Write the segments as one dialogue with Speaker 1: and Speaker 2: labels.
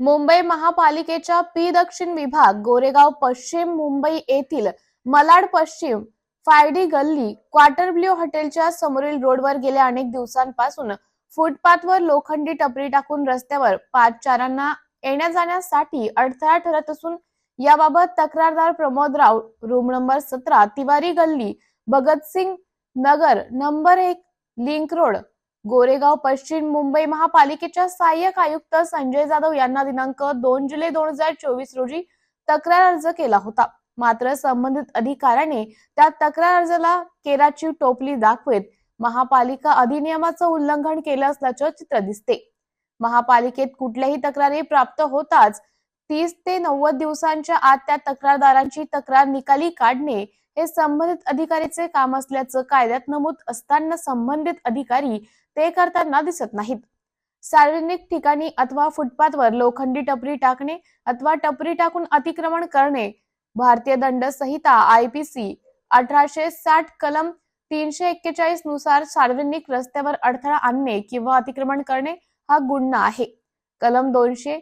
Speaker 1: मुंबई महापालिकेच्या पी दक्षिण विभाग गोरेगाव पश्चिम मुंबई येथील मलाड पश्चिम फायडी गल्ली क्वार्टर ब्ल्यू हॉटेलच्या समोरील रोडवर गेल्या अनेक दिवसांपासून फुटपाथवर लोखंडी टपरी टाकून रस्त्यावर पादचारांना येण्या जाण्यासाठी अडथळा ठरत असून याबाबत तक्रारदार प्रमोदराव रूम नंबर सतरा तिवारी गल्ली भगतसिंग नगर नंबर एक लिंक रोड गोरेगाव पश्चिम मुंबई महापालिकेच्या सहाय्यक आयुक्त संजय जाधव यांना दिनांक दोन जुलै दोन हजार चोवीस रोजी तक्रार अर्ज केला होता. मात्र संबंधित अधिकाऱ्याने त्या तक्रार अर्जाला केराची टोपली दाखवत. महापालिका अधिनियमाचं उल्लंघन केलं असल्याचं चित्र दिसते. महापालिकेत कुठल्याही तक्रारी प्राप्त होताच तीस ते नव्वद दिवसांच्या आत त्या तक्रारदारांची तक्रार निकाली काढणे हे संबंधित अधिकारीचे काम असल्याचं कायद्यात नमूद असताना संबंधित अधिकारी ते करताना दिसत नाहीत. सार्वजनिक ठिकाणी अथवा फुटपाथवर लोखंडी टपरी टाकणे अथवा टपरी टाकून अतिक्रमण करणे भारतीय दंड संहिता आयपीसी अठराशे साठ कलम तीनशे एक्केचाळीसनुसार सार्वजनिक रस्त्यावर अडथळा आणणे किंवा अतिक्रमण करणे हा गुन्हा आहे. कलम दोनशे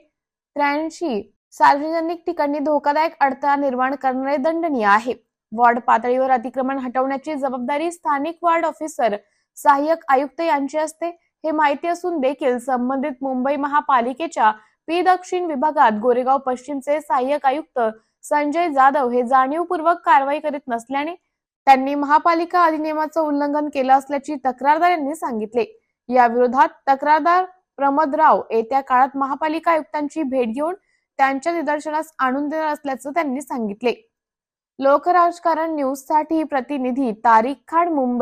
Speaker 1: त्र्याऐंशी सार्वजनिक ठिकाणी धोकादायक अडथळा निर्माण करणारे दंडनीय आहे. वॉर्ड पातळीवर अतिक्रमण हटवण्याची जबाबदारी स्थानिक वॉर्ड ऑफिसर सहाय्यक आयुक्त यांची असते. हे माहिती असून देखील संबंधित मुंबई महापालिकेच्या पी दक्षिण विभागात गोरेगाव पश्चिमचे सहाय्यक आयुक्त संजय जाधव हे जाणीवपूर्वक कारवाई करीत नसल्याने त्यांनी महापालिका अधिनियमाचं उल्लंघन केलं असल्याची तक्रारदार यांनी सांगितले. या विरोधात तक्रारदार प्रमोद राव येत्या काळात महापालिका आयुक्तांची भेट घेऊन त्यांच्या निदर्शनास आणून देणार असल्याचं त्यांनी सांगितले. लोकराजकारण न्यूजसाठी प्रतिनिधी तारिक खान मुंबई.